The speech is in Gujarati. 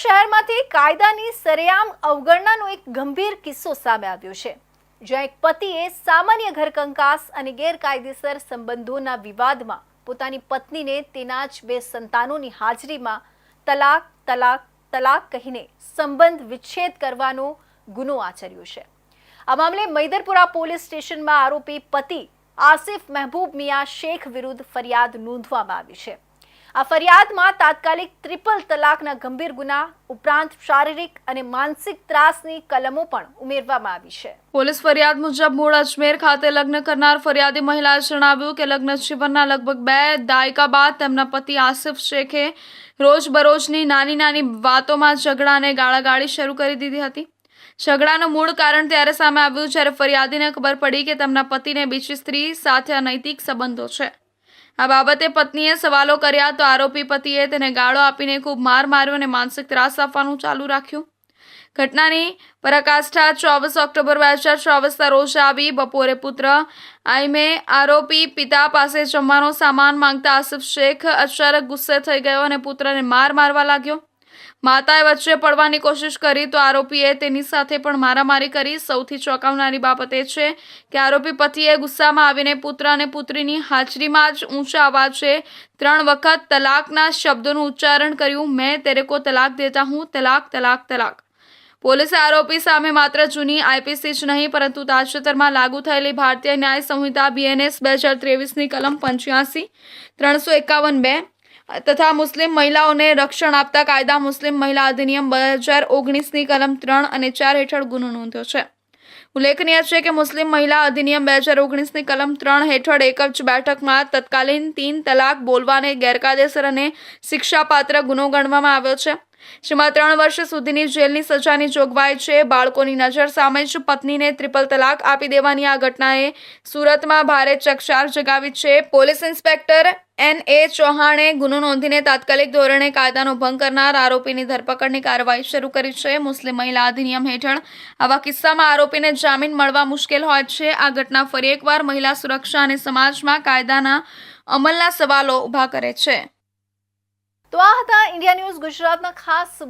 શહેરમાંથી કાયદાની સરેઆમ અવગણનાનો એક ગંભીર કિસ્સો સામે આવ્યો છે, જ્યાં એક પતિએ સામાન્ય ઘરકંકાસ અને ગેરકાયદેસર સંબંધોના વિવાદમાં પોતાની પત્નીને તેના જ બે સંતાનોની હાજરીમાં તલાક તલાક તલાક કહીને સંબંધ વિચ્છેદ કરવાનો ગુનો આચર્યો છે. આ મામલે મૈદરપુરા પોલીસ સ્ટેશનમાં આરોપી પતિ આસિફ મહેબૂબ મિયા શેખ વિરુદ્ધ ફરિયાદ નોંધવામાં આવી છે. આ ફરિયાદમાં તાત્કાલિક ટ્રિપલ તલાકના ગંભીર ગુના, ઉપરાંત શારીરિક અને માનસિક ત્રાસની કલમો પણ ઉમેરવામાં આવી છે. પોલીસ ફરિયાદ મુજબ મૂળ અજમેર ખાતે લગ્ન કરનાર ફરિયાદી મહિલાએ જણાવ્યું કે લગ્ન જીવનના લગભગ બે દાયકા બાદ તેમના પતિ આસિફ શેખે રોજબરોજની નાની નાની વાતોમાં ઝઘડા અને ગાળાગાળી શરૂ કરી દીધી હતી. ઝઘડાનું મૂળ કારણ ત્યારે સામે આવ્યું જ્યારે ફરિયાદીને ખબર પડી કે તેમના પતિને બીજી સ્ત્રી સાથે અનૈતિક સંબંધો છે. આ બાબતે પત્નીએ સવાલો કર્યા તો આરોપી પતિએ તેને ગાળો આપીને ખૂબ માર માર્યો અને માનસિક ત્રાસ આપવાનું ચાલુ રાખ્યું. ઘટનાની પરાકાષ્ઠા ચોવીસ ઓક્ટોબર બે હજાર ચોવીસના રોજ આવી. બપોરે પુત્ર આઈમે આરોપી પિતા પાસે જમવાનો સામાન માંગતા આસિફ શેખ અચાનક ગુસ્સે થઈ ગયો અને પુત્રને માર મારવા લાગ્યો. માતાએ વચ્ચે પડવાની કોશિશ કરી તો આરોપીએ તેની સાથે પણ મારામારી કરી. સૌથી ચોંકાવનારી બાબત એ છે કે આરોપી પતિએ ગુસ્સામાં આવીને પુત્ર અને પુત્રીની હાજરીમાં જ ઊંચા અવાજે ત્રણ વખત તલાકના શબ્દોનું ઉચ્ચારણ કર્યું. મેં તેરે કો તલાક દેતા હું. તલાક તલાક તલાક. પોલીસે આરોપી સામે માત્ર જૂની આઈપીસી જ નહીં, પરંતુ તાજેતરમાં લાગુ થયેલી ભારતીય ન્યાય સંહિતા બીએનએસ બે હજાર ત્રેવીસની કલમ પંચ્યાસી, ત્રણસો એકાવન બે તથા મુસ્લિમ મહિલાઓને રક્ષણ આપતા કાયદા મુસ્લિમ મહિલા અધિનિયમ બે હજાર ઓગણીસની કલમ ત્રણ અને ચાર હેઠળ ગુનો નોંધ્યો છે. ઉલ્લેખનીય છે કે મુસ્લિમ મહિલા અધિનિયમ બે હજાર ઓગણીસની કલમ ત્રણ હેઠળ એક જ બેઠકમાં તત્કાલીન તીન તલાક બોલવાને ગેરકાયદેસર અને શિક્ષાપાત્ર ગુનો ગણવામાં આવ્યો છે. જેમાં ત્રણ વર્ષ સુધીની જેલની સજાની જોગવાઈ છે. બાળકોની નજર સામે જ પત્નીને ત્રિપલ તલાક આપી દેવાની આ ઘટનાએ સુરતમાં ભારે ચકચાર જગાવી છે. પોલીસ ઇન્સ્પેક્ટર એન એ ચૌહાણે ગુનો નોંધીને તાત્કાલિક ધોરણે કાયદાનો ભંગ કરનાર આરોપીની ધરપકડની કાર્યવાહી શરૂ કરી છે. મુસ્લિમ મહિલા અધિનિયમ હેઠળ આવા કિસ્સામાં આરોપીને જામીન મળવા મુશ્કેલ હોય છે. આ ઘટના ફરી એકવાર મહિલા સુરક્ષા અને સમાજમાં કાયદાના અમલના સવાલો ઊભા કરે છે. તો આ હતા ઇન્ડિયા ન્યૂઝ ગુજરાતના ખાસ